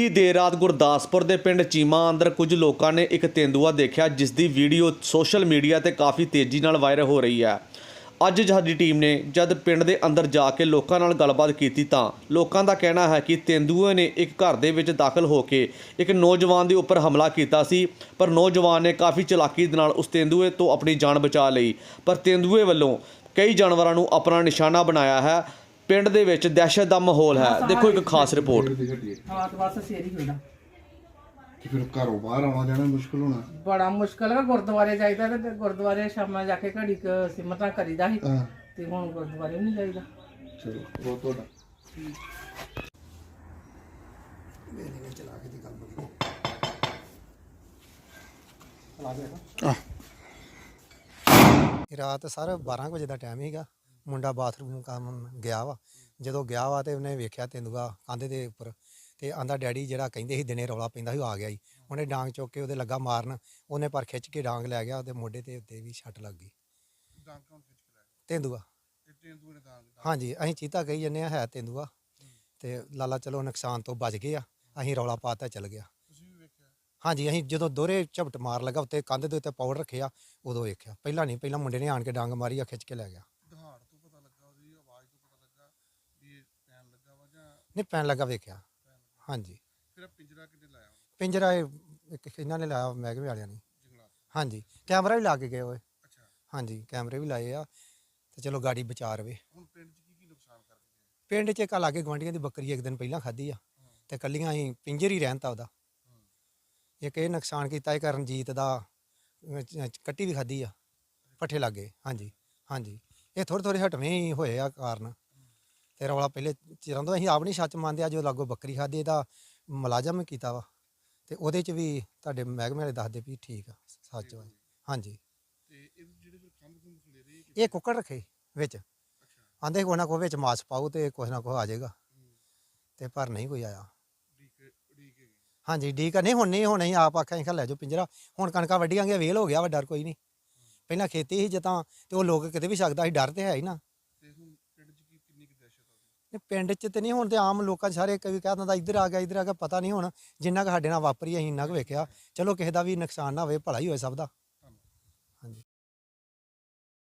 ਬੀਤੀ ਦੇਰ ਰਾਤ ਗੁਰਦਾਸਪੁਰ ਦੇ ਪਿੰਡ ਚੀਮਾ ਅੰਦਰ ਕੁਝ ਲੋਕਾਂ ਨੇ ਇੱਕ ਤੇਂਦੂਆ ਦੇਖਿਆ, ਜਿਸ ਦੀ ਵੀਡੀਓ ਸੋਸ਼ਲ ਮੀਡੀਆ ਤੇ ਕਾਫੀ ਤੇਜ਼ੀ ਨਾਲ ਵਾਇਰਲ ਹੋ ਰਹੀ ਹੈ। ਅੱਜ ਸਾਡੀ ਟੀਮ ਨੇ ਜਦ ਪਿੰਡ ਦੇ ਅੰਦਰ ਜਾ ਕੇ ਲੋਕਾਂ ਨਾਲ ਗੱਲਬਾਤ ਕੀਤੀ ਤਾਂ ਲੋਕਾਂ ਦਾ ਕਹਿਣਾ ਹੈ ਕਿ ਤੇਂਦੂਏ ਨੇ ਇੱਕ ਘਰ ਦੇ ਵਿੱਚ ਦਾਖਲ ਹੋ ਕੇ ਇੱਕ ਨੌਜਵਾਨ ਦੇ ਉੱਪਰ ਹਮਲਾ ਕੀਤਾ ਸੀ, ਪਰ ਨੌਜਵਾਨ ਨੇ ਕਾਫੀ ਚਲਾਕੀ ਦੇ ਨਾਲ ਉਸ ਤੇਂਦੂਏ ਤੋਂ ਆਪਣੀ ਜਾਨ ਬਚਾ ਲਈ। ਪਰ ਤੇਂਦੂਏ ਵੱਲੋਂ ਕਈ ਜਾਨਵਰਾਂ ਨੂੰ ਆਪਣਾ ਨਿਸ਼ਾਨਾ ਬਣਾਇਆ ਹੈ। ਪਿੰਡ ਦੇ ਵਿੱਚ ਦਹਿਸ਼ਤ ਦਾ ਮਾਹੌਲ ਹੈ। ਦੇਖੋ ਇੱਕ ਖਾਸ ਰਿਪੋਰਟ। ਦੀ ਹੱਡੀ ਹੈ। ਹਾਂ ਤੇ ਬਸ ਸਿਰ ਹੀ ਹੁੰਦਾ ਤੇ ਫਿਰ ਘਰੋਂ ਬਾਹਰ ਆਉਣਾ ਜਾਣਾ ਮੁਸ਼ਕਲ ਹੋਣਾ। ਬੜਾ ਮੁਸ਼ਕਲ ਹੈ ਗੁਰਦੁਆਰੇ ਜਾਈਦਾ ਤੇ ਗੁਰਦੁਆਰੇ ਸ਼ਾਮਾਂ ਜਾ ਕੇ ਘੜੀ ਕੁ ਸਿਮਰਤਾਂ ਕਰੀਦਾ ਸੀ। ਹਾਂ। ਤੇ ਹੁਣ ਗੁਰਦੁਆਰੇ ਵੀ ਨਹੀਂ ਜਾਈਦਾ। ਚਲੋ ਬਹੁਤ ਤੁਹਾਡਾ ਰਾਤ ਸਰ 12 ਕੁ ਵਜੇ ਦਾ ਟਾਈਮ ਸੀਗਾ। ਮੁੰਡਾ ਬਾਥਰੂਮ ਕੰਮ ਗਿਆ ਵਾ। ਜਦੋਂ ਗਿਆ ਵਾ ਤੇ ਉਹਨੇ ਵੇਖਿਆ ਤੇਂਦੂਆ ਕੰਧ ਦੇ ਉੱਪਰ ਤੇ ਆਂਦਾ ਡੈਡੀ ਜਿਹੜਾ ਕਹਿੰਦੇ ਸੀ ਦਿਨੇ ਰੌਲਾ ਪੈਂਦਾ ਸੀ ਉਹ ਆ ਗਿਆ ਜੀ। ਉਹਨੇ ਡਾਂਗ ਚੁੱਕ ਕੇ ਉਹਦੇ ਲੱਗਾ ਮਾਰਨ। ਉਹਨੇ ਪਰ ਖਿੱਚ ਕੇ ਡਾਂਗ ਲੈ ਗਿਆ ਉਹਦੇ ਮੋਢੇ ਤੇ ਉੱਤੇ ਵੀ ਛੱਟ ਲੱਗ ਗਈ। ਤੇਂਦੂਆ ਹਾਂਜੀ ਅਸੀਂ ਚੀਤਾ ਕਹੀ ਜੰਨੇ ਆ ਹੈ ਤੇਂਦੂਆ। ਤੇ ਲਾਲਾ ਚਲੋ ਨੁਕਸਾਨ ਤੋਂ ਬਚ ਗਏ ਆ। ਅਸੀਂ ਰੌਲਾ ਪਾਤਾ ਚੱਲ ਗਿਆ। ਹਾਂਜੀ ਅਸੀਂ ਜਦੋਂ ਦੋਹਰੇ ਝਪਟ ਮਾਰ ਲਗਾ ਉੱਤੇ ਕੰਧ ਦੇ ਉੱਤੇ ਪਾਊਡਰ ਰੱਖਿਆ ਉਦੋਂ ਵੇਖਿਆ। ਪਹਿਲਾਂ ਨਹੀਂ ਪਹਿਲਾਂ ਮੁੰਡੇ ਨੇ ਆਣ ਕੇ ਡਾਂਗ ਮਾਰੀ ਆ ਖਿੱਚ ਕੇ ਲੈ ਗਿਆ ਦਹਾੜ ਤੋਂ ਪਤਾ ਲੱਗਾ ਉਹਦੀ ਆਵਾਜ਼ ਤੋਂ ਪਤਾ ਲੱਗਾ ਵੀ ਇਹ ਪੈਣ ਲੱਗਾ ਵਾ ਜਾਂ ਨਹੀਂ ਪੈਣ ਲੱਗਾ ਵੇਖਿਆ। ਹਾਂਜੀ। ਫਿਰ ਆਹ ਪਿੰਜਰਾ ਕਿੱਥੇ ਲਾਇਆ? ਪਿੰਜਰਾ ਇਹ ਇੱਕ ਇਹਨਾਂ ਨੇ ਲਾਇਆ ਮਹਿਕਮੇ ਵਾਲਿਆਂ ਨੇ। ਜੰਗਲਾਤ ਹਾਂਜੀ ਕੈਮਰਾ ਵੀ ਲਾ ਕੇ ਗਏ ਓਏ ਅੱਛਾ। ਹਾਂਜੀ ਕੈਮਰੇ ਵੀ ਲਾਏ ਆ। ਤੇ ਚਲੋ ਗਾੜੀ ਬਚਾ ਰਵੇ। ਹੁਣ ਪਿੰਡ 'ਚ ਕੀ ਕੀ ਨੁਕਸਾਨ ਕਰਕੇ ਗਏ? ਪਿੰਡ 'ਚ ਇੱਕ ਲਾਗੇ ਗਵਾਂਡੀਆਂ ਦੀ ਬੱਕਰੀ ਇੱਕ ਦਿਨ ਪਹਿਲਾਂ ਖਾਧੀ ਆ। ਤੇ ਕੱਲੀਆਂ ਅਸੀਂ ਪਿੰਜਰ ਹੀ ਰਹਿਣ ਤਾ ਉਹਦਾ। ਇੱਕ ਇਹ ਨੁਕਸਾਨ ਕੀਤਾ ਇਹ ਰਣਜੀਤ ਦਾ ਅਹ, ਚ- ਚ- ਕੱਟੀ ਵੀ ਖਾਧੀ ਆ। ਪੱਠੇ ਲੱਗੇ ਹਾਂਜੀ ਹਾਂਜੀ। ਇਹ ਥੋੜੇ ਥੋੜੇ ਹਟਵੇਂ ਹੀ ਹੋਏ ਆ ਕਾਰਨ। ਤੇ ਰੌਲਾ ਪਹਿਲੇ ਚਿਰਾਂ ਤੋਂ ਅਸੀਂ ਆਪ ਨਹੀਂ ਸੱਚ ਮੰਨਦੇ ਆ ਜੋ ਲਾਗੋ ਬੱਕਰੀ ਖਾਧੀ ਇਹਦਾ ਮੁਲਾਜ਼ਮ ਕੀਤਾ ਵਾ। ਤੇ ਉਹਦੇ 'ਚ ਵੀ ਤੁਹਾਡੇ ਮਹਿਕਮੇ ਵਾਲੇ ਦੱਸਦੇ ਵੀ ਠੀਕ ਆ ਸੱਚ ਵਾ। ਹਾਂਜੀ। ਤੇ ਇਹ ਜਿਹੜੇ ਫਿਰ ਕਿ ਇਹ ਕੁੱਕੜ ਰੱਖੇ ਵਿੱਚ। ਆਂਦੇ ਕੋਈ ਨਾ ਕੋਈ ਵਿੱਚ ਮਾਸ ਪਾਓ ਤੇ ਕੁਛ ਨਾ ਕੁਛ ਆ ਜਾਏਗਾ। ਤੇ ਪਰ ਨਹੀਂ ਕੋਈ ਆਇਆ। ਹੈਗੇ। ਹਾਂਜੀ ਠੀਕ ਆ। ਨਹੀਂ ਹੁਣ ਨਹੀਂ ਹੁਣ ਅਸੀਂ ਆਪ ਆਖਿਆ ਅਸੀਂ ਲੈ ਜਾਓ ਪਿੰਜਰਾ। ਹੁਣ ਕਣਕਾਂ ਵੱਢੀਆਂ ਗਿਆ ਵੇਲ ਹੋ ਗਿਆ ਵਾ ਡਰ ਕੋਈ ਨਹੀਂ। ਪਹਿਲਾਂ ਖੇਤੀ ਸੀ ਜਤਾਂ ਤੇ ਉਹ ਲੋਕ ਕਿਤੇ ਵੀ ਸਕਦਾ ਸੀ ਡਰ ਤੇ ਹੈ ਹੀ ਨਾ ਤੇ ਹੁਣ ਪਿੰਡ 'ਚ ਕੀ ਕਿੰਨੀ ਕੁ ਦਹਿਸ਼ਤ ਆ ਪਿੰਡ 'ਚ ਤੇ ਨਹੀਂ ਹੁਣ ਤੇ ਆਮ ਲੋਕਾਂ 'ਚ ਸਾਰੇ ਕਈ ਕਹਿ ਦਿੰਦਾ, ਇੱਧਰ ਆ ਗਿਆ, ਇੱਧਰ ਆ ਗਿਆ, ਪਤਾ ਨਹੀਂ ਹੁਣ ਜਿੰਨਾ ਕੁ ਸਾਡੇ ਨਾਲ ਵਾਪਰੀ, ਅਸੀਂ ਇੰਨਾ ਕੁ ਵੇਖਿਆ। ਚਲੋ ਕਿਸੇ ਦਾ ਵੀ ਨੁਕਸਾਨ ਨਾ ਹੋਵੇ, ਭਲਾ ਹੀ ਹੋਏ ਸਭ ਦਾ।